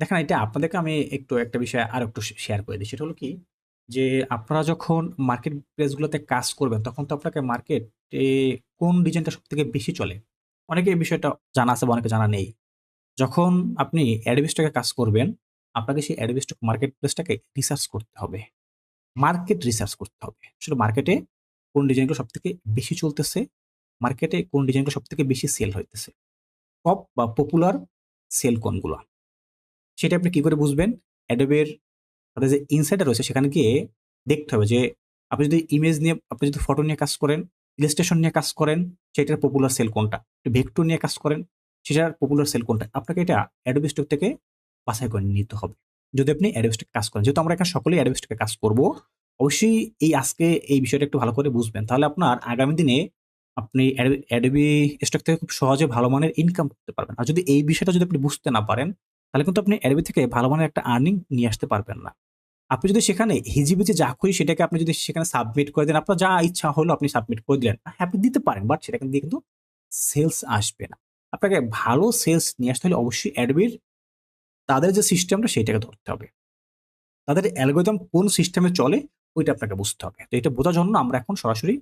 দেখেন এটা আপনাদেরকে আমি একটু একটা বিষয় আর একটু শেয়ার করে দিই। সেটা হলো কি? যে আপনারা যখন মার্কেট প্লেস গুলোতে কাজ করবেন তখন তো আপনাকে মার্কেটে কোন ডিজাইনটা সব থেকে বেশি চলে? অনেকের এই বিষয়টা জানা আছে বা অনেকে জানা নেই। যখন আপনি অ্যাডভেস্টকে কাজ করবেন, আপনাকে সেই Stock মার্কেট প্লেসটাকে রিসার্চ করতে হবে। মার্কেট রিসার্চ করতে হবে। শুধু মার্কেটে কোন ডিজাইনগুলো সব থেকে বেশি চলতেছে, মার্কেটে কোন ডিজাইনগুলো সব থেকে বেশি সেল হইতেছে। টপ বা পপুলার সেল কোনগুলা। সেটা আপনি কি করে বুঝবেন? এর তাদের যে ইনসাইডার রয়েছে সেখানে গিয়ে দেখতে হবে যে আপনি যদি ইমেজ নিয়ে আপনি যদি ফটো নিয়ে কাজ করেন, ইলাস্ট্রেশন নিয়ে কাজ করেন, সেটার পপুলার সেল কোনটা? ভেক্টর নিয়ে কাজ করেন, সেটার পপুলার সেল কোনটা? আপনাকে এটা Adobe Stock থেকে বাছাই করে নিতে হবে। যদি আপনি Stock এ কাজ করেন। যেহেতু আমরা এখানে সকলেই Stock এ কাজ করব, অবশ্যই এই আজকে এই বিষয়টা একটু ভালো করে বুঝবেন। তাহলে আপনার আগামী দিনে আপনি অ্যাডোবি Stock থেকে খুব সহজে ভালো মানের ইনকাম করতে পারবেন। আর যদি এই বিষয়টা যদি আপনি বুঝতে না পারেন, তাহলে কিন্তু আপনি Adobe থেকে ভালো মানের একটা আর্নিং নিয়ে আসতে পারবেন না। আপনি যদি সেখানে হিজিবিজি যা খুশি সেটাকে আপনি যদি সেখানে সাবমিট করে দেন, আপনার যা ইচ্ছা হলো আপনি সাবমিট করে দিলেন। হ্যাঁ, আপনি দিতে পারেন। বাট সেটা দিয়ে কিন্তু সেলস আসবে না। আপনাকে ভালো সেলস নিয়ে আসতে হলে অবশ্যই অ্যাডবির তাদের যে সিস্টেমটা সেইটাকে ধরতে হবে। তাদের অ্যালগরিদম কোন সিস্টেমে চলে ওইটা আপনাকে বুঝতে হবে। তো এটা বোঝার জন্য আমরা এখন সরাসরি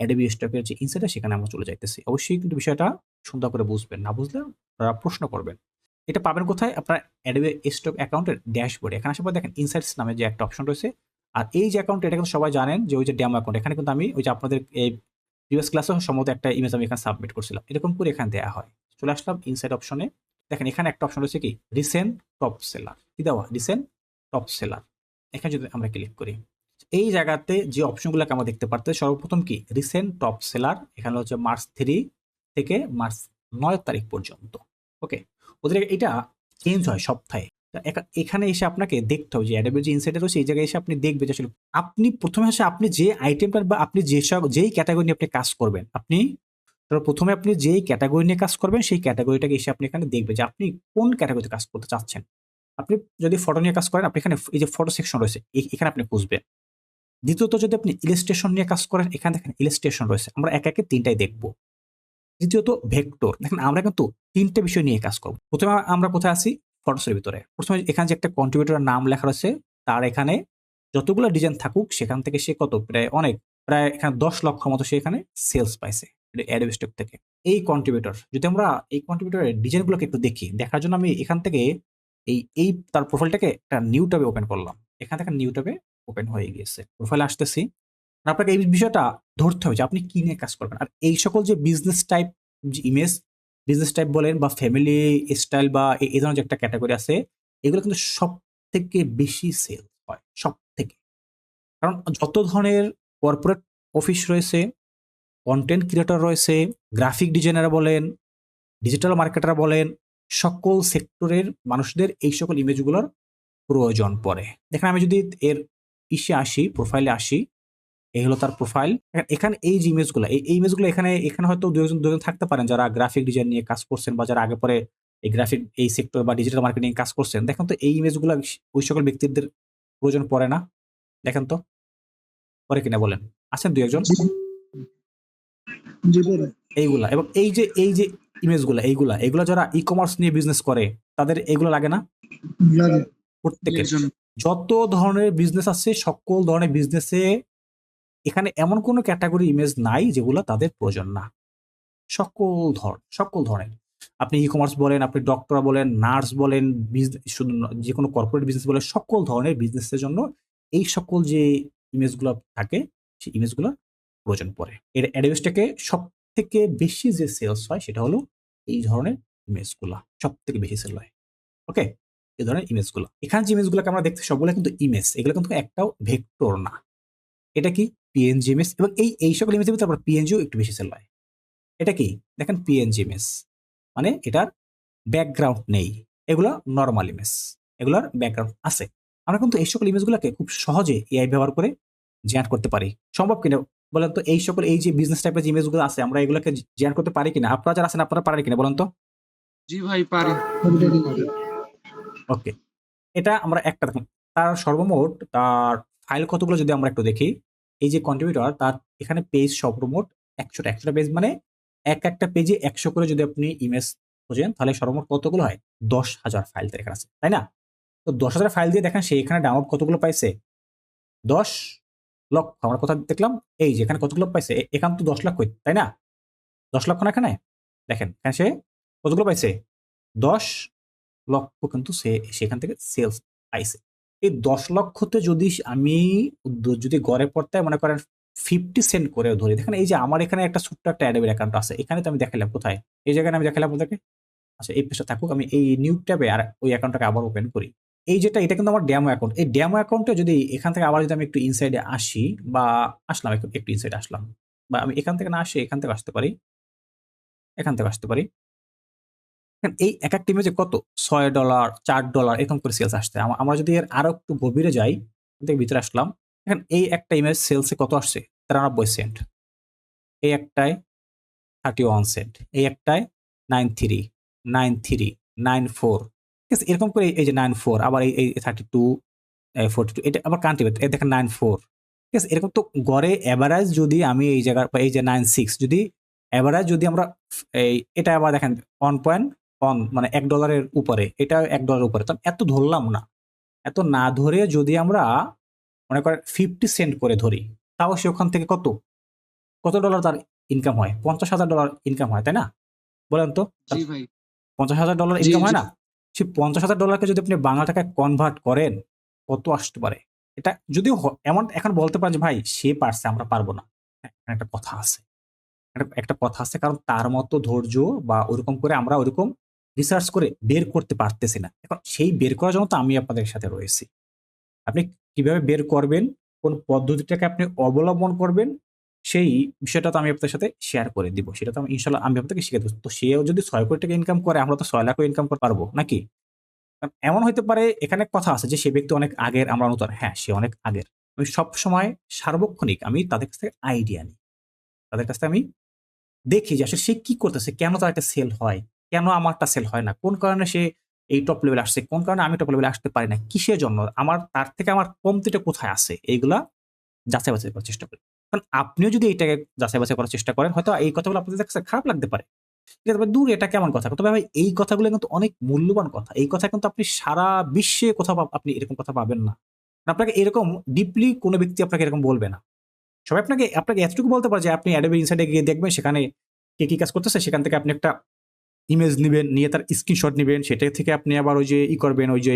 অ্যাডবি এর যে ইনসাইডার সেখানে আমরা চলে যাইতেছি। অবশ্যই কিন্তু বিষয়টা সুন্দর করে বুঝবেন। না বুঝলে প্রশ্ন করবেন। এটা পাবেন কোথায়? আপনার Adobe Stock অ্যাকাউন্টের ড্যাশবোর্ডে। এখানে আসার পর দেখেন ইনসাইটস নামে যে একটা অপশন রয়েছে। আর এই যে অ্যাকাউন্ট এটা কিন্তু সবাই জানেন যে ওই যে ডেমো অ্যাকাউন্ট। এখানে কিন্তু আমি ওই যে আপনাদের এই প্রিভিয়াস ক্লাসেও সম্ভবত একটা ইমেজ আমি এখানে সাবমিট করছিলাম। এরকম করে এখানে দেওয়া হয়। চলে আসলাম ইনসাইড অপশনে। দেখেন এখানে একটা অপশন রয়েছে কি? Recent top seller. কি দেওয়া? Recent top seller. এখানে যদি আমরা ক্লিক করি। এই জায়গাতে যে অপশনগুলোকে আমরা দেখতে পারতেছি সর্বপ্রথম কি? Recent top seller. এখানে হচ্ছে মার্চ থ্রি থেকে মার্চ নয় তারিখ পর্যন্ত। ওকে? ওদের এটা চেঞ্জ হয় সপ্তাহে। এখানে এসে আপনাকে দেখতে হবে যে Adobe যে ইনসাইডার রয়েছে এই জায়গায় এসে আপনি দেখবেন যে আসলে আপনি ১ম এ আসে আপনি যে আইটেমটার বা আপনি যেসব যেই ক্যাটেগরি নিয়ে আপনি কাজ করবেন, আপনি ১ম এ আপনি যেই ক্যাটাগরি নিয়ে কাজ করবেন সেই ক্যাটাগরিটাকে এসে আপনি এখানে দেখবেন যে আপনি কোন ক্যাটেগরিতে কাজ করতে চাচ্ছেন। আপনি যদি ফটো নিয়ে কাজ করেন আপনি এখানে এই যে ফটো সেকশন রয়েছে এখানে আপনি খুঁজবেন। দ্বিতীয়ত যদি আপনি ইলাস্ট্রেশন নিয়ে কাজ করেন এখানে দেখেন ইলাস্ট্রেশন রয়েছে। আমরা এক একে ৩ টাই দেখব। তৃতীয়ত ভেক্টর। দেখেন আমরা কিন্তু ৩ টে বিষয় নিয়ে কাজ করব। প্রথমে আমরা কোথায় আছি? ফটোসের ভিতরে। প্রথমে এখানে যে একটা কন্ট্রিবিউটরের নাম লেখা রয়েছে তার এখানে যতগুলা ডিজাইন থাকুক সেখান থেকে সে কত? প্রায় অনেক প্রায় এখানে ১০ লক্ষ মতো সে এখানে সেলস পাইছে। Adobe Stock থেকে। এই কন্ট্রিবিউটর যদি আমরা এই কন্ট্রিবিউটরের ডিজাইনগুলোকে একটু দেখি, দেখার জন্য আমি এখান থেকে এই এই তার প্রোফাইলটাকে একটা নিউ ট্যাবে ওপেন করলাম। এখান থেকে নিউ ট্যাবে ওপেন হয়ে গিয়েছে। প্রোফাইল আসতেছি। আপনাকে এই বিষয়টা ধরতে হবে যে আপনি কি নিয়ে কাজ করবেন। আর এই সকল যে বিজনেস টাইপ যে ইমেজ, বিজনেস টাইপ বলেন বা ফ্যামিলি স্টাইল বা এই ধরনের যে একটা ক্যাটাগরি আছে, এগুলো কিন্তু সবথেকে বেশি সেল হয়। সবথেকে। কারণ যত ধরনের কর্পোরেট অফিস রয়েছে, কন্টেন্ট ক্রিয়েটর রয়েছে, গ্রাফিক ডিজাইনার বলেন, ডিজিটাল মার্কেটার বলেন, সকল সেক্টরের মানুষদের এই সকল ইমেজগুলোর প্রয়োজন পড়ে। দেখেন আমি যদি এর ইসে আসি, প্রোফাইলে আসি, এই হলো তার প্রোফাইল। এখানে এই যে ইমেজগুলা, এই ইমেজগুলো এখানে এখানে হয়তো ২ একজন ২ জন থাকতে পারেন যারা গ্রাফিক ডিজাইন নিয়ে কাজ করছেন বা যারা আগে পরে এই গ্রাফিক এই সেক্টর বা ডিজিটাল মার্কেটিং কাজ করছেন। দেখেন তো এই ইমেজগুলা ওই সকল ব্যক্তিদের প্রয়োজন পড়ে না? দেখেন তো। পরে কিনা বলেন? আছেন ২ একজন? এইগুলা এবং এই যে এই যে ইমেজগুলা এইগুলা, এগুলা যারা ই-কমার্স নিয়ে বিজনেস করে তাদের এগুলো লাগে না? প্রত্যেকের। যত ধরনের বিজনেস আছে সকল ধরনের বিজনেসে এখানে এমন কোনো ক্যাটাগরি ইমেজ নাই যেগুলা তাদের প্রয়োজন না। সকল ধর সকল ধরনের। আপনি ই-কমার্স বলেন, আপনি ডক্টর বলেন, নার্স বলেন, শুধু ন যেকোনো কর্পোরেট বিজনেস বলেন, সকল ধরনের বিজনেসের জন্য এই সকল যে ইমেজগুলা থাকে সেই ইমেজগুলা প্রয়োজন পড়ে। এর Stock এ সবথেকে বেশি যে সেলস হয় সেটা হলো এই ধরনের ইমেজগুলো সব থেকে বেশি সেল হয়। ওকে? এই ধরনের ইমেজগুলা। এখানে যে ইমেজগুলাকে আমরা দেখতেছি সবগুলা কিন্তু ইমেজ। এগুলো কিন্তু একটাও ভেক্টর না। এটা কি? PNG ইমেজ এবং এই এই সকল ইমেজের ভিতরে আবার PNG একটু বেশি সেল হয়। এটা কি? দেখেন PNG ইমেজ। মানে এটার ব্যাকগ্রাউন্ড নেই। এগুলা নর্মাল ইমেজ। এগুলার ব্যাকগ্রাউন্ড আছে। আমরা কিন্তু এই সকল ইমেজগুলাকে খুব সহজে এআই ব্যবহার করে জেনারেট করতে পারি। সম্ভব কিনা? বলেন তো এই সকল এই যে বিজনেস টাইপের যে ইমেজগুলো আছে আমরা এগুলাকে জেনারেট করতে পারি কিনা? আপনারা যারা আছেন আপনারা পারেন কিনা বলেন তো? জি ভাই পারি। ওকে। এটা আমরা একটা দেখুন। তার সর্বমোট তার ফাইল কতগুলো যদি আমরা একটু দেখি, এই যে কন্ট্রিবিউটর তার এখানে পেজ সর্বমোট ১০০ একশোটা। ১০০ টা পেজ মানে এক একটা পেজে ১০০ করে যদি আপনি ইমেজ খোঁজেন তাহলে সর্বমোট কতগুলো হয়? ১০,০০০ ফাইল তার এখানে আছে। তাই না? তো দশ হাজার ফাইল দিয়ে দেখেন সে এখানে ডাউনলোড কতগুলো পাইছে? দশ লক্ষ। আমরা কোথাও দেখলাম? এই যে এখানে কতগুলো পাইছে? এখান তো দশ লক্ষ তাই না? দশ লক্ষ না এখানে? দেখেন এখানে সে কতগুলো পাইছে? দশ লক্ষ কিন্তু সে সেখান থেকে সেলস পাইছে। এই দশ লক্ষতে যদি আমি যদি গড়ে পড়তে মনে করেন ফিফটি সেন্ট করে ধরি, দেখেন এই যে আমার এখানে একটা ছোট্ট একটা অ্যাডোবের অ্যাকাউন্ট আছে, এখানে তো আমি দেখালাম কোথায়? এই জায়গায় আমি দেখালাম আপনাদেরকে আচ্ছা এই পেজটা থাকুক, আমি এই নিউ ট্যাবে আর ওই অ্যাকাউন্টটাকে আবার ওপেন করি। এই যেটা, এটা কিন্তু আমার ড্যামো অ্যাকাউন্ট এই ড্যামো অ্যাকাউন্টে যদি এখান থেকে আবার যদি আমি একটু ইনসাইডে আসি বা আসলাম, একটু ইনসাইডে আসলাম, বা আমি এখান থেকে না আসি, এখান থেকে আসতে পারি, এখান থেকে আসতে পারি। এই এক একটা ইমেজে কত ছয় ডলার চার ডলার এরকম করে সেলস আসছে। আমরা যদি এর আরও একটু গভীরে যাই এখান থেকে ভিতরে আসলাম, দেখেন, এই একটা ইমেজ সেলসে কত আসছে? তিরানব্বই সেন্ট এই একটায় থার্টি ওয়ান সেন্ট এই একটায় nine three nine three nine four ঠিক আছে, এরকম করে এই যে নাইন ফোর আবার এই এই থার্টি টু ফোরটি টু এটা আবার কান্ট্রি এই দেখেন নাইন ফোর ঠিক আছে, এরকম তো গড়ে অ্যাভারেজ যদি আমি এই জায়গার, এই যে নাইন সিক্স যদি অ্যাভারেজ যদি আমরা, এই, এটা আবার দেখেন ওয়ান পয়েন্ট অন মানে এক ডলারের উপরে এটা এক ডলারের উপরে। তো এত ধরলাম না। এত না ধরে যদি আমরা মনে করেন ফিফটি সেন্ট করে ধরি তাও সে ওখান থেকে কত? কত ডলার তার ইনকাম হয়? পঞ্চাশ হাজার ডলার ইনকাম হয় তাই না? বলেন তো। পঞ্চাশ হাজার ডলার ইনকাম হয় না? সে পঞ্চাশ হাজার ডলারকে যদি আপনি বাংলা টাকায় কনভার্ট করেন কত আসতে পারে? এটা যদিও এমন এখন বলতে পারেন যে ভাই সে পারছে আমরা পারব না। হ্যাঁ, একটা কথা আছে। একটা- একটা কথা আছে কারণ তার মতো ধৈর্য বা ওরকম করে আমরা ওরকম রিসার্চ করে বের করতে পারতেছি না। এখন সেই বের করার জন্য তো আমি আপনাদের সাথে রয়েছি। আপনি কীভাবে বের করবেন, কোন পদ্ধতিটাকে আপনি অবলম্বন করবেন, সেই বিষয়টা তো আমি আপনাদের সাথে শেয়ার করে দিব। সেটা তো আমি ইনশাল্লাহ আমি আপনাকে শিখে দেবো। তো সেও যদি ছয় কোটি টাকা ইনকাম করে, আমরা তো ছয় লাখও ইনকাম করতে পারব, নাকি? এমন হতে পারে, এখানে কথা আছে যে, সে ব্যক্তি অনেক আগের আমরা নতুন। হ্যাঁ সে অনেক আগের। আমি সব সময় সার্বক্ষণিক, আমি তাদের কাছ থেকে আইডিয়া নিই। তাদের কাছ থেকে আমি দেখি যে, আসলে সে কি করতেছে, কেন তার একটা সেল হয়? কেন আমারটা সেল হয় না? কোন কারণে সে এই টপ লেভেলে আসছে? কোন কারণে আমি টপ লেভেলে আসতে পারি না? কিসের জন্য? আমার, তার থেকে আমার কমতিটা কোথায় আছে? এইগুলা যাচাই বাছাই করার চেষ্টা করি। কারণ আপনিও যদি এইটাকে যাচাই বাছাই করার চেষ্টা করেন, হয়তো এই কথাগুলো আপনাদের কাছে খারাপ লাগতে পারে। ঠিক আছে দূর এটা কেমন কথা? তবে ভাই, এই কথাগুলো কিন্তু অনেক মূল্যবান কথা। এই কথা কিন্তু আপনি সারা বিশ্বে কোথাও আপনি এরকম কথা পাবেন না। আপনাকে এরকম ডিপলি কোনো ব্যক্তি আপনাকে এরকম বলবে না। সবাই আপনাকে আপনাকে এতটুকু বলতে পারে যে আপনি অ্যাডোবি ইনসাইডে গিয়ে দেখবেন, সেখানে কে কি কাজ করতেছে, সেখান থেকে আপনি একটা ইমেজ নেবেন নিয়ে তার স্ক্রিনশট নেবেন সেটা থেকে আপনি আবার ওই যে ই করবেন ওই যে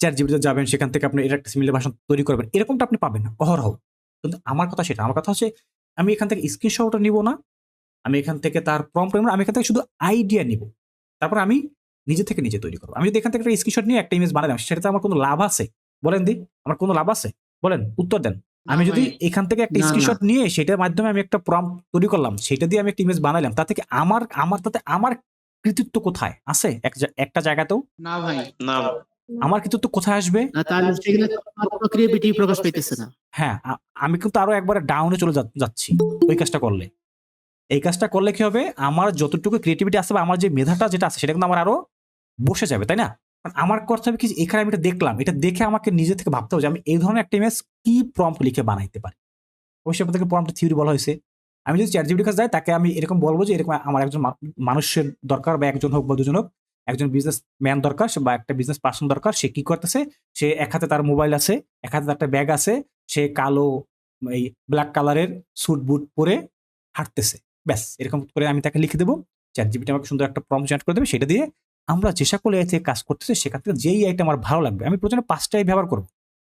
চ্যাট জিবিতে যাবেন সেখান থেকে আপনি এটা একটা সিমিলার ভাষণ তৈরি করবেন। এরকমটা আপনি পাবেন না অহরহ। কিন্তু আমার কথা সেটা আমার কথা হচ্ছে আমি এখান থেকে স্ক্রিনশটটা নিব না আমি এখান থেকে তার প্রম্পট নেব আমি এখান থেকে শুধু আইডিয়া নিব। তারপর আমি নিজে থেকে নিজে তৈরি করব। আমি যদি এখান থেকে একটা স্ক্রিনশট নিয়ে একটা ইমেজ বানালাম সেটাতে আমার কোনো লাভ আছে? বলেন দি আমার কোনো লাভ আছে? বলেন উত্তর দেন। আমি যদি এখান থেকে একটা। স্ক্রিনশট নিয়ে সেটার মাধ্যমে আমি একটা প্রম্পট তৈরি করলাম সেটা দিয়ে আমি একটা ইমেজ বানালাম তা থেকে আমার আমার তাতে আমার কৃতিত্ব কোথায়? আছে? একটা জায়গাতেও? না ভাই। না আমার কৃতিত্ব কোথায় আসবে? প্রকাশ পাইতেছে না। হ্যাঁ আমি কিন্তু আরও একবার ডাউনে চলে যাচ্ছি ওই কাজটা করলে। এই কাজটা করলে কি হবে? আমার যতটুকু ক্রিয়েটিভিটি আছে বা আমার যে মেধাটা যেটা আছে সেটা কিন্তু আমার আরও বসে যাবে তাই না? আমার করতে হবে কি এখানে আমি এটা দেখলাম এটা দেখে আমাকে নিজে থেকে ভাবতে হবে যে আমি এই ধরনের একটা ইমেজ কি প্রম্পট লিখে বানাইতে পারি? অবশ্যই আপনাদেরকে প্রম্পট থিওরি বলা হয়েছে। আমি যদি চ্যাট জিবির কাছে যাই, তাকে আমি এরকম বলব যে, এরকম আমার একজন মানুষের দরকার বা একজন হোক বা দুজন হোক, একজন বিজনেস ম্যান দরকার বা একটা বিজনেস পার্সন দরকার, সে কি করতেছে? সে এক হাতে তার মোবাইল আছে, এক হাতে তার একটা ব্যাগ আছে, সে কালো, এই ব্ল্যাক কালারের স্যুট বুট পরে হাঁটতেছে। ব্যাস, এরকম করে আমি তাকে লিখে দেবো। চ্যাট জিবিটি আমাকে সুন্দর একটা প্রম জেনারেট করে দেবে, সেটা দিয়ে আমরা যে সকল এআই থেকে কাজ করতেছে, সেখান থেকে যেই আইটা আমার ভালো লাগবে, আমি প্রথমে পাঁচটা AI ব্যবহার করব।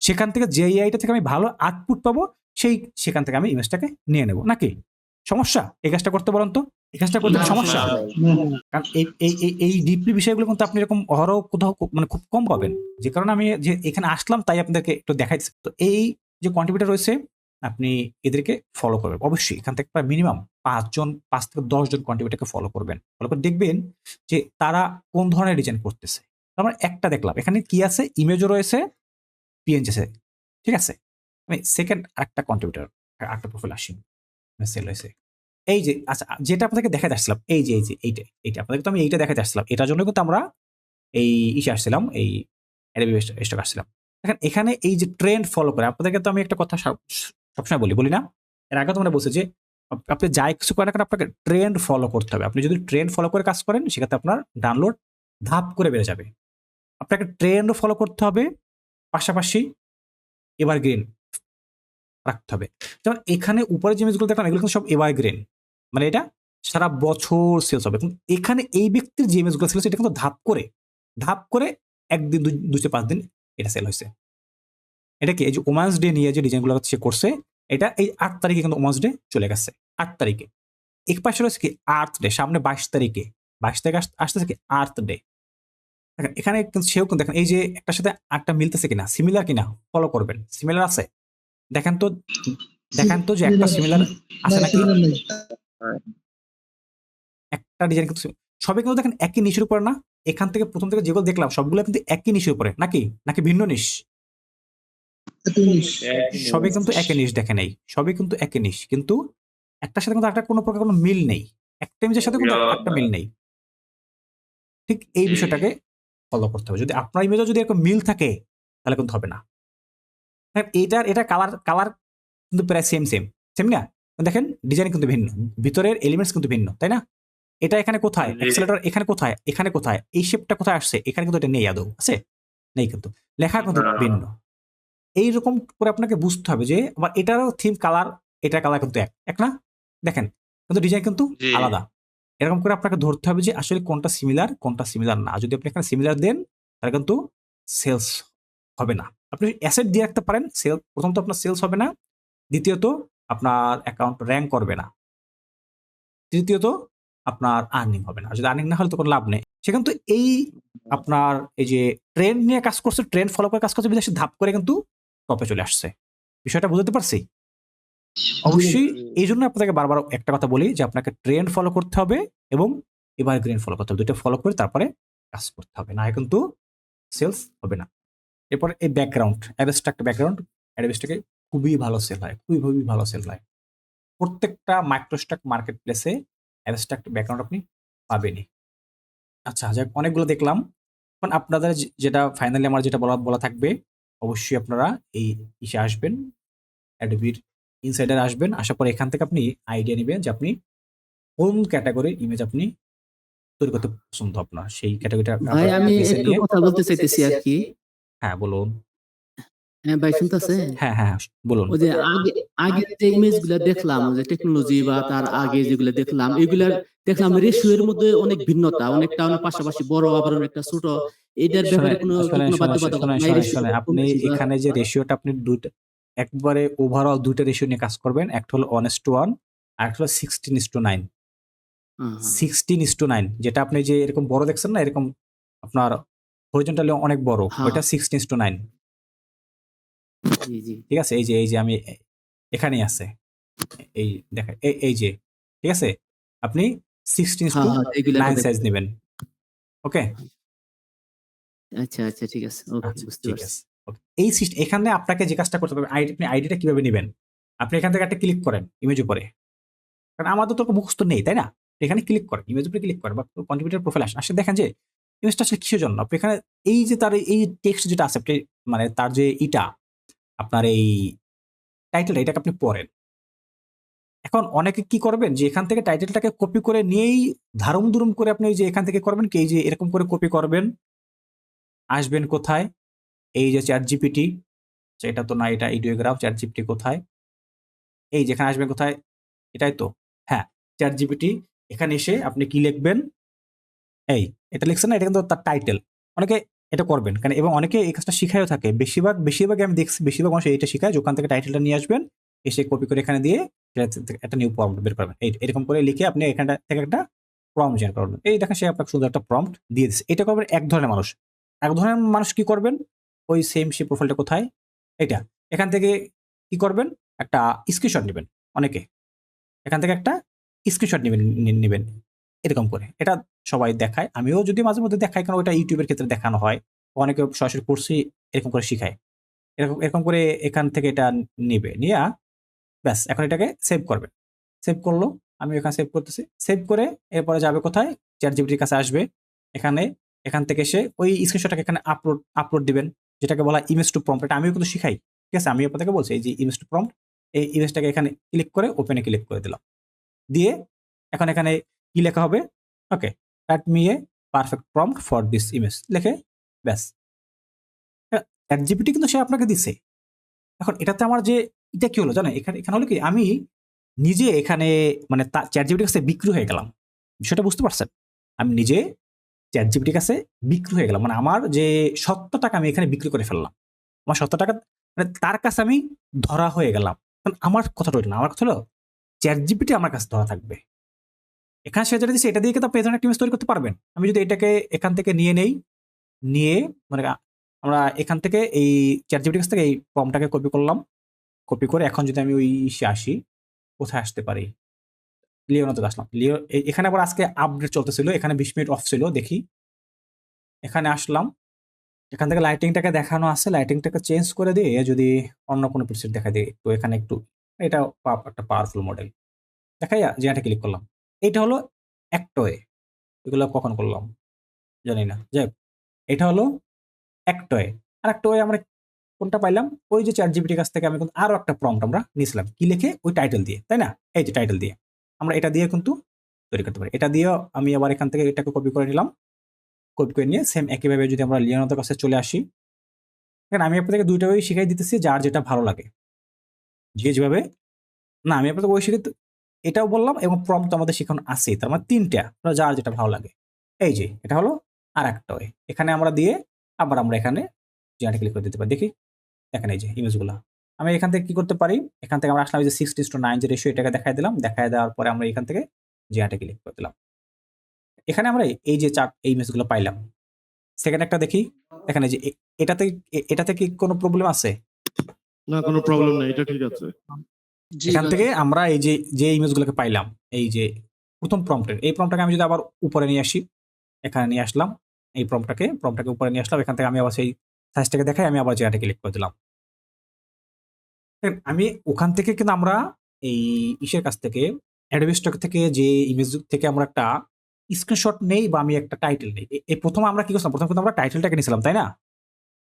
সেখান থেকে যে আইটা থেকে আমি ভালো আউটপুট পাবো, সেই সেখান থেকে আমি ইমেজটাকে নিয়ে নেব, নাকি? সমস্যা এই কাজটা করতে বলেন তো। এই কাজটা করতে সমস্যা। কারণ এই এই ডিপলি বিষয়গুলো কিন্তু আপনি এরকম অহরহ কোথাও মানে খুব কম পাবেন। যে কারণে আমি যে এখানে আসলাম তাই আপনাদেরকে একটু দেখাইছি। তো এই যে কন্ট্রিবিউটার রয়েছে আপনি এদেরকে ফলো করবেন। অবশ্যই এখান থেকে প্রায় মিনিমাম পাঁচজন পাঁচ থেকে দশ জন কন্ট্রিবিউটারকে ফলো করবেন। ফলো করে দেখবেন যে তারা কোন ধরনের ডিজাইন করতেছে। আমরা একটা দেখলাম এখানে কি আছে? ইমেজও রয়েছে পিএনজি আছে। ঠিক আছে? আমি সেকেন্ড আরেকটা কন্ট্রিবিউটার আরেকটা প্রোফাইল আসি। সেল হয়েছে। এই যে আচ্ছা যেটা আপনাকে দেখাতে আসছিলাম, এই যে এই যে এইটা এইটা আপনাদেরকে তো আমি এইটা দেখাতে আসছিলাম, এটার জন্য কিন্তু আমরা এই ইসে আসছিলাম, এই অ্যাডোবি স্টক আসছিলাম। দেখেন, এখানে এই যে ট্রেন্ড ফলো করে, আপনাদেরকে তো আমি একটা কথা সব- সবসময় বলি বলি না? এর আগে তোমরা বলছে যে আপনি যাই কিছু করেন না কেন, আপনাকে ট্রেন্ড ফলো করতে হবে। আপনি যদি ট্রেন্ড ফলো করে কাজ করেন, সেক্ষেত্রে আপনার ডাউনলোড ধাপ করে বেড়ে যাবে। আপনাকে ট্রেন্ডও ফলো করতে হবে, পাশাপাশি এবার গ্রিন রাখতে হবে। যেমন এখানে উপরে যে ইমেজগুলো দেখলাম, এগুলো কিন্তু সব এবার গ্রিন মানে এটা সারা বছর সেলস হবে। কিন্তু এখানে এই ব্যক্তির যে ইমেজগুলো সেলস এটা কিন্তু ধাপ করে ধাপ করে একদিন, দুই দুই পাঁচ দিন এটা সেল হয়েছে। এটা কি? এই যে ওমান্স ডে নিয়ে যে ডিজাইনগুলো সে করছে, এটা এই আট তারিখে কিন্তু ওমান্স ডে চলে গেছে। আট তারিখে। এক পাশে রয়েছে কি? আর্থ ডে সামনে বাইশ তারিখে। বাইশ তারিখে আসতেছে কি? আর্থ ডে দেখেন, এখানে কিন্তু সেও কিন্তু দেখেন, এই যে একটার সাথে আটটা মিলতেছে কিনা সিমিলার কিনা ফলো করবেন। সিমিলার আছে? দেখেন তো দেখেন তো যে একটা সিমিলার আছে নাকি? একটা ডিজাইন কিন্তু কিন্তু দেখেন একই নিশের উপরে না এখান থেকে প্রথম থেকে যেগুলো দেখলাম সবগুলো কিন্তু একই নিশের উপরে নাকি? নাকি ভিন্ন নিশ সবই কিন্তু একই নিশ দেখে নেই সবই কিন্তু একই নিশ কিন্তু একটার সাথে কিন্তু একটা কোনো প্রকার কোনো মিল নেই। একটা ইমেজের সাথে কিন্তু একটা মিল নেই। ঠিক এই বিষয়টাকে ফলো করতে হবে। যদি আপনার ইমেজও যদি এরকম মিল থাকে তাহলে কিন্তু হবে না। এইটার এটা কালার কালার কিন্তু প্রায় সেম সেম সেম না? দেখেন ডিজাইন কিন্তু ভিন্ন। ভিতরের এলিমেন্টস কিন্তু ভিন্ন তাই না? এটা এখানে কোথায়। অ্যাক্সেলেটর এখানে কোথায়? এখানে কোথায়? এই শেপটা কোথায় আসছে? এখানে কিন্তু এটা নেই আদৌ আছে? নেই কিন্তু। লেখা কিন্তু। ভিন্ন। এইরকম করে আপনাকে বুঝতে হবে যে আবার এটারও থিম কালার এটার কালার কিন্তু এক এক না? দেখেন কিন্তু ডিজাইন কিন্তু আলাদা। এরকম করে আপনাকে ধরতে হবে যে আসলে কোনটা সিমিলার কোনটা সিমিলার না। যদি আপনি এখানে সিমিলার দেন তাহলে কিন্তু সেলস হবে না। আপনি অ্যাসেট দিয়ে রাখতে পারেন সেল প্রথমত আপনার সেলস হবে না দ্বিতীয়ত আপনার অ্যাকাউন্ট র্যাঙ্ক করবে না তৃতীয়ত আপনার আর্নিং হবে না যদি আর্নিং না হলে তো কোনো লাভ নেই। সেখানে তো এই আপনার এই যে ট্রেন্ড নিয়ে কাজ করছে ট্রেন্ড ফলো করে কাজ করছে বিদেশে ধাপ করে কিন্তু টপে চলে আসছে। বিষয়টা বুঝতে পারছি? অবশ্যই এই জন্য আপনাকে বারবার একটা কথা বলি যে আপনাকে ট্রেন্ড ফলো করতে হবে এবং এবার গ্রেন ফলো করতে হবে। দুটো ফলো করে তারপরে কাজ করতে হবে না কিন্তু সেলস হবে না। এরপর এই ব্যাকগ্রাউন্ড অ্যাবেস্ট্রাক্ট ব্যাকগ্রাউন্ড অ্যাডভেস্টাকে খুবই ভালো সেল হয় খুবই খুবই ভালো সেল হয়। প্রত্যেকটা মাইক্রোস্টক মার্কেট প্লেসে অ্যাবস্ট্রাক্ট ব্যাকগ্রাউন্ড আপনি পাবেনই। আচ্ছা যাক অনেকগুলো দেখলাম। এখন আপনাদের যেটা ফাইনালি আমার যেটা বলা বলা থাকবে অবশ্যই আপনারা এই ইসে আসবেন অ্যাডোবির ইনসাইডার আসবেন আসার পর এখান থেকে আপনি আইডিয়া নেবেন যে আপনি কোন ক্যাটাগরির ইমেজ আপনি তৈরি করতে পছন্দ আপনার। সেই ক্যাটাগরিটা আমি একটু কথা বলতে চাইতেছি আর কি। হ্যাঁ বলুন। হ্যাঁ ভাই শুনতেছে? হ্যাঁ হ্যাঁ বলুন। ওই যে আগে আগে যে ইমেজগুলা দেখলাম যে টেকনোলজি বা তার আগে যেগুলো দেখলাম এগুলার দেখলাম রেশিও এর মধ্যে অনেক ভিন্নতা অনেকটা অনেক পাশাপাশি বড় আবার অনেকটা ছোট এটার ব্যাপারে কোনো শোনেন, কোনো শোনেন, বাধ্যবাধকতা শোনেন, নাই, শোনেন, ratio শোনেন, কম আপনি বেশি এখানে যে রেশিওটা আপনি দুইটা একবারে ওভারঅল দুইটা রেশিও নিয়ে কাজ করবেন একটা হলো ওয়ান টু ওয়ান আর একটা হলো সিক্সটিন ইস টু নাইন হ্যাঁ, হ্যাঁ। সিক্সটিন ইস টু নাইন যেটা আপনি যে এরকম বড় দেখছেন না এরকম আপনার হরিজন্টালি অনেক বড়। ওইটা সিক্সটিন টু নাইন ঠিক আছে? এই যে এই যে আমি এখানেই আছে। এই দেখেন এই এই যে ঠিক আছে? আপনি সিক্সটিন টু নাইন সাইজ নেবেন। ওকে? আচ্ছা আচ্ছা ঠিক আছে। ওকে আচ্ছা বুঝতে পারছি। এই এখানে আপনাকে যে কাজটা করতে হবে আইডি আপনি আইডিটা কীভাবে নেবেন? আপনি এখান থেকে একটা ক্লিক করেন ইমেজ উপরে। কারণ আমাদের তো মুখস্থ নেই তাই না? এখানে ক্লিক করেন ইমেজ উপরে ক্লিক করেন বা কন্ট্রিবিউটার প্রোফাইল আসেন আসে দেখেন যে ইমেজটা আসলে কিসের জন্য? আপনি এখানে এই যে তার এই টেক্সট যেটা আছে, আপনি মানে তার যে ইটা, আপনার এই টাইটেলটা এটাকে আপনি পড়েন। এখন অনেকে কি করবেন যে এখান থেকে টাইটেলটাকে কপি করে নিয়েই ধারুম দুরুম করে আপনি যে এখান থেকে করবেন কি? এই যে এরকম করে কপি করবেন। আসবেন কোথায়? এই যে চ্যাট জিপিটি এটা তো না, এটা ইডিওগ্রাফ চ্যাট জিপিটি কোথায়? এই যেখানে আসবেন কোথায়? এটাই তো। হ্যাঁ চ্যাট জিপিটি এখানে এসে আপনি কি লিখবেন? এই, এটা লিখছেন না, এটা কিন্তু তার টাইটেল অনেকে এটা করবেন, কারণ এবং অনেকে এই কাজটা শিখায়ও থাকে। বেশিরভাগ বেশিরভাগ আমি দেখছি, বেশিরভাগ মানুষ এইটা শিখায় ওখান থেকে টাইটেলটা নিয়ে আসবেন, এসে কপি করে এখানে দিয়ে একটা নিউ প্রম্পট বের করবেন। এই, এরকম করে লিখে আপনি এখানটা থেকে একটা প্রম্পট জেনারেট করবেন। এই দেখেন সে আপনাকে সুন্দর একটা প্রম্পট দিয়ে দিচ্ছে এটা করবেন এক ধরনের মানুষ। এক ধরনের মানুষ কি করবেন? ওই সেম সে প্রোফাইলটা কোথায়? এটা এখান থেকে কি করবেন? একটা স্ক্রিনশট নেবেন অনেকে। এখান থেকে একটা স্ক্রিনশট নেবেন নেবেন। এরকম করে। এটা সবাই দেখায়। আমিও যদি মাঝে মধ্যে দেখাই, কারণ ওটা ইউটিউবের ক্ষেত্রে দেখানো হয়। অনেকে সরাসরি কোর্সই এরকম করে শিখায়। এরকম এরকম করে এখান থেকে এটা নেবে। নিয়ে ব্যাস, এখন এটাকে সেভ করবে। সেভ করল আমি এখানে সেভ করতেছি। সেভ করে এরপরে যাবে কোথায়? চ্যাট জিপিটির কাছে আসবে। এখানে, এখান থেকে এসে ওই স্ক্রিনশটটাকে এখানে আপলোড আপলোড দিবেন। যেটাকে বলা ইমেজ টু প্রম্পট এটা আমিও কিন্তু শিখাই। ঠিক আছে? আমি আপনাকে বলছি, এই যে ইমেজ টু প্রম্পট এই ইমেজটাকে এখানে ক্লিক করে ওপেনে ক্লিক করে দিলাম। দিয়ে এখন এখানে কি লেখা হবে? Okay at me a perfect prompt for this image লেখে, ব্যাস। চ্যাট জিপিটি কিন্তু সে আপনাকে দিছে। এখন এটাতে আমার যে, এটা কি হলো জানেন? এখানে এখানে হলো কি, আমি নিজে এখানে মানে চ্যাট জিপিটির কাছে বিক্রি হয়ে গেলাম। বিষয়টা বুঝতে পারছেন? আমি নিজে চ্যাট জিপিটির কাছে বিক্রি হয়ে গেলাম। মানে আমার যে সত্তর টাকা আমি এখানে বিক্রি করে ফেললাম। আমার সত্তর টাকা মানে তার কাছে আমি ধরা হয়ে গেলাম। কারণ আমার কথাটা না। আমার কথা হলো চ্যাট জিপিটি আমার কাছে ধরা থাকবে। এখানে সে যেটা দিচ্ছে এটা দিয়ে কিন্তু আপনি একটা image তৈরি করতে পারবেন। আমি যদি এটাকে এখান থেকে নিয়ে নেই, নিয়ে মানে আমরা এখান থেকে এই চ্যাট জিপিটির কাছ থেকে এই ফর্মটাকে কপি করলাম। কপি করে এখন যদি আমি ওই ইসে আসি, কোথায় আসতে পারি? লিওনাতে আসলাম। লিও এখানে আবার আজকে আপডেট চলতেছিল, এখানে বিশ মিনিট অফ ছিল, দেখি। এখানে আসলাম। এখান থেকে লাইটিংটাকে দেখানো আছে লাইটিংটাকে চেঞ্জ করে দিয়ে যদি অন্য কোনো পিকচার দেখা দিই একটু এখানে একটু, এটা একটা পাওয়ারফুল মডেল দেখাই যে এটা ক্লিক করলাম। এটা হলো একটয়ে এগুলো কখন করলাম? জানি না। যাই এটা হলো একটয়ে আর একটা ওয়ে আমরা কোনটা পাইলাম? ওই যে চ্যাট জিপিটির কাছ থেকে আমি কিন্তু আরও একটা প্রম্পট আমরা নিয়েছিলাম কি লিখে? ওই টাইটেল দিয়ে, তাই না? এই যে টাইটেল দিয়ে। আমরা এটা দিয়ে কিন্তু তৈরি করতে পারি। এটা দিয়েও আমি আবার এখান থেকে এটাকে কপি করে নিলাম। কপি করে নিয়ে সেম একইভাবে যদি আমরা লিওনাদের কাছে চলে আসি দেখেন আমি আপনাদেরকে দুইটাভাবেই শিখাই দিতেছি যার যেটা ভালো লাগে। যে যেভাবে, না, আমি আপনাদের ওই শিখে এটাও বললাম এবং প্রম্পট আমাদের সেখানে আছে তার মানে তিনটা যার যেটা ভালো লাগে। এই যে, এটা হলো আর একটা ওয়ে এখানে আমরা দিয়ে আবার আমরা এখানে জেনারেট ক্লিক করে দিতে পারি। দেখি এখানে এই যে ইমেজগুলো আমি এখান থেকে কি করতে পারি? এখান থেকে আমরা আসলাম যে সিক্স টু নাইন রেশিও এটাকে দেখাই দিলাম। দেখাই দেওয়ার পরে আমরা এখান থেকে জেনারেটে ক্লিক করে দিলাম। এখানে আমরা এই যে চার এই ইমেজগুলো পাইলাম। সেকেন্ড একটা দেখি। এখানে যে এটাতে এটাতে কি কোনো প্রবলেম আছে? না, কোনো প্রবলেম নাই, এটা ঠিক আছে। এখান থেকে আমরা এই যে যে ইমেজগুলোকে পাইলাম এই যে প্রথম প্রম্পটের এই প্রম্পটাকে আমি যদি আবার উপরে নিয়ে আসি এখানে নিয়ে আসলাম এই প্রম্পটাকে প্রম্পটাকে উপরে নিয়ে আসলাম এখান থেকে আমি আবার সেই সাইজটাকে দেখাই আমি আবার জেনারেটে ক্লিক করে দিলাম। আমি ওখান থেকে কিন্তু আমরা এই ইসের কাছ থেকে অ্যাডোবি স্টক থেকে যে ইমেজ থেকে আমরা একটা স্ক্রিনশট নেই বা আমি একটা টাইটেল নেই এই প্রথম আমরা কি করছিলাম? প্রথম কিন্তু আমরা টাইটেলটাকে নিয়েছিলাম তাই না?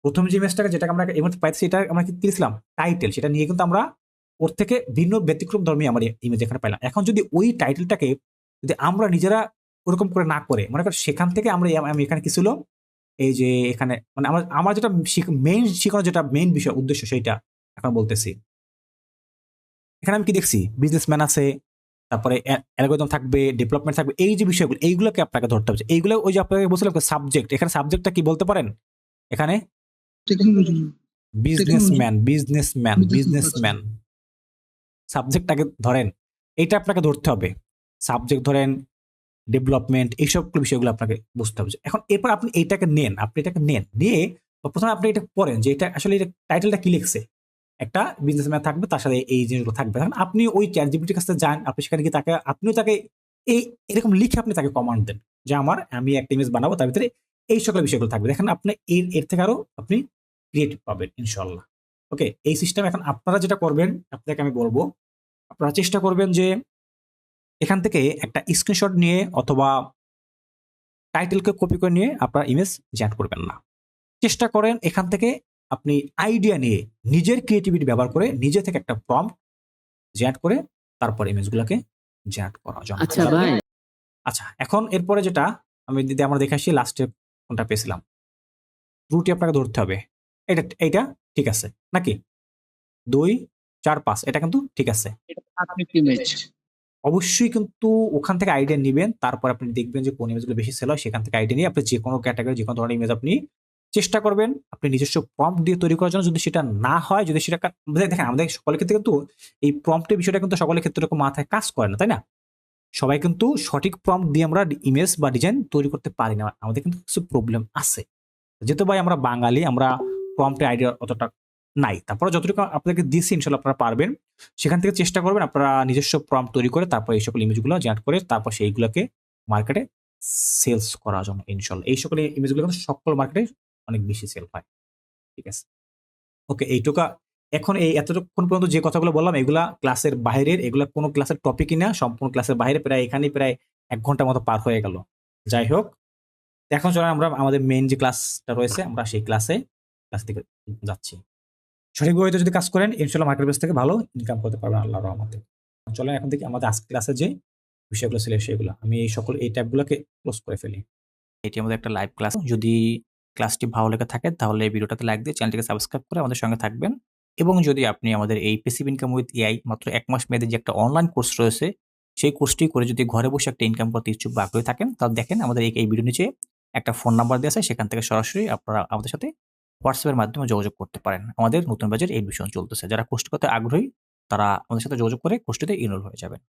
প্রথম যে ইমেজটাকে যেটাকে আমরা এই মুহূর্তে পাইছি সেটা আমরা কি দিয়েছিলাম? টাইটেল সেটা নিয়ে কিন্তু আমরা ওর থেকে ভিন্ন ব্যতিক্রম ধর্মী আমার ইমেজ এখানে পাইলাম। এখন যদি ওই টাইটেলটাকে যদি আমরা নিজেরা ওরকম করে না করে মনে কর সেখান থেকে আমরা আমি এখানে কি ছিল? এই যে এখানে মানে আমার আমার যেটা মেইন শেখানোর যেটা মেইন বিষয় উদ্দেশ্য সেইটা এখন বলতেছি। এখানে আমি কি দেখছি? বিজনেসম্যান আছে তারপরে অ্যালগোরিদম থাকবে ডেভেলপমেন্ট থাকবে এই যে বিষয়গুলো এইগুলোকে আপনাকে ধরতে হবে। এইগুলো ওই যে আপনাকে বলছিলাম সাবজেক্ট এখানে সাবজেক্টটা কি বলতে পারেন? এখানে? বিজনেসম্যান বিজনেসম্যান বিজনেসম্যান সাবজেক্টটাকে ধরেন এটা আপনাকে ধরতে হবে। সাবজেক্ট ধরেন, ডেভেলপমেন্ট, এইসব বিষয়গুলো আপনাকে বুঝতে হবে। এখন এরপর আপনি এইটাকে নেন, আপনি এটাকে নেন, নিয়ে প্রথমে আপনি এটা পড়েন যে এটা আসলে এটা টাইটেলটা কি লিখছে। একটা বিজনেসম্যান থাকবে, তার সাথে এই জিনিসগুলো থাকবে। এখন আপনি ওই চ্যাট জিপিটির কাছে যান, আপনি সেখানে গিয়ে তাকে, আপনিও তাকে এই, এরকম লিখে আপনি তাকে কমান্ড দেন যে আমার, আমি একটা ইমেজ বানাবো, তার ভিতরে এই সকল বিষয়গুলো থাকবে। দেখেন আপনি এর এর থেকে আরও আপনি ক্রিয়েটিভ পাবেন ইনশাল্লাহ ওকে এই সিস্টেম এখন আপনারা যেটা করবেন আপনাকে আমি বলব আপনারা চেষ্টা করবেন যে এখান থেকে একটা স্ক্রিনশট নিয়ে অথবা টাইটেলকে কপি করে নিয়ে আপনার ইমেজ জ্যাট করবেন না। চেষ্টা করেন এখান থেকে আপনি আইডিয়া নিয়ে নিজের ক্রিয়েটিভিটি ব্যবহার করে নিজে থেকে একটা প্রম্পট জ্যাট করে তারপর ইমেজগুলোকে জ্যাট করা জমা আচ্ছা আচ্ছা এখন এরপরে যেটা আমি যদি আমরা দেখে আসি লাস্টে কোনটা পেয়েছিলাম। রুটি আপনাকে ধরতে হবে। এটা এইটা ঠিক আছে। নাকি? দুই চার পাঁচ এটা কিন্তু ঠিক আছে। ইমেজ অবশ্যই কিন্তু ওখান থেকে আইডিয়া নেবেন তারপর আপনি দেখবেন যে কোন ইমেজগুলো বেশি সেল হয় সেখান থেকে আইডিয়া নিয়ে আপনি যে কোনো ক্যাটাগরি যে কোনো ধরনের ইমেজ আপনি চেষ্টা করবেন। আপনি নিজস্ব প্রম্পট দিয়ে তৈরি করার জন্য যদি সেটা না হয় যদি সেটা দেখেন আমাদের সকলের ক্ষেত্রে কিন্তু এই প্রম্পটের বিষয়টা কিন্তু সকলের ক্ষেত্রে এরকম মাথায় কাজ করে না তাই না? সবাই কিন্তু সঠিক প্রম্পট দিয়ে আমরা ইমেজ বা ডিজাইন তৈরি করতে পারি না। আমাদের কিন্তু কিছু প্রবলেম আছে। যেহেতু ভাই আমরা বাঙালি আমরা প্রম্পটের আইডিয়া অতটা নাই। তারপরে যতটুকু আপনাদেরকে দিচ্ছি ইনশাল্লাহ আপনারা পারবেন। সেখান থেকে চেষ্টা করবেন আপনারা নিজস্ব প্রম্পট তৈরি করে তারপর এই সকল ইমেজগুলো জেনারেট করে তারপর সেইগুলোকে মার্কেটে সেলস করার জন্য ইনশাল্লাহ এই সকল ইমেজগুলো কিন্তু সকল মার্কেটে অনেক বেশি সেল হয়। ঠিক আছে? ওকে এইটুকা এখন এই এতক্ষণ পর্যন্ত যে কথাগুলো বললাম, এগুলা ক্লাসের বাইরের, এগুলা কোনো ক্লাসের টপিকই না, সম্পূর্ণ ক্লাসের বাইরে প্রায় এখানে প্রায় এক ঘণ্টার মতো পার হয়ে গেল। যাই হোক, এখন চলেন আমরা আমাদের মেন যে ক্লাসটা রয়েছে, আমরা সেই ক্লাসে ক্লাস থেকে যাচ্ছি। সঠিকভাবে যদি কাজ করেন ইনশাল্লাহ মার্কেট প্লেস থেকে ভালো ইনকাম করতে পারবেন আল্লাহর রহমতে। চলেন এখন থেকে আমাদের আজকে ক্লাসে যে বিষয়গুলো ছিল সেগুলো। আমি এই সকল এই ট্যাবগুলোকে ক্লোজ করে ফেলি। এটি আমাদের একটা লাইভ ক্লাস যদি ক্লাসটি ভালো লেগে থাকে তাহলে এই ভিডিওটাতে লাইক দিয়ে চ্যানেলটিকে সাবস্ক্রাইব করে আমাদের সঙ্গে থাকবেন। এবং যদি আপনি আমাদের এই পেসিভ ইনকাম উইথ এআই মাত্র এক মাস মেয়াদী যে একটা অনলাইন কোর্স রয়েছে সেই কোর্সটি করে যদি ঘরে বসে একটা ইনকাম করতে ইচ্ছুক বা আগ্রহী থাকেন তাহলে দেখেন আমাদের এই এই ভিডিও নিচে একটা ফোন নাম্বার দেওয়া আছে সেখান থেকে সরাসরি আপনারা আমাদের সাথে হোয়াটসঅ্যাপের মাধ্যমে যোগাযোগ করতে পারেন। আমাদের নতুন বাজার এডমিশন চলতেছে। যারা করতে আগ্রহী, তারা আমাদের সাথে যোগাযোগ করে কোষ্ঠতে ইনরোল হয়ে যাবেন।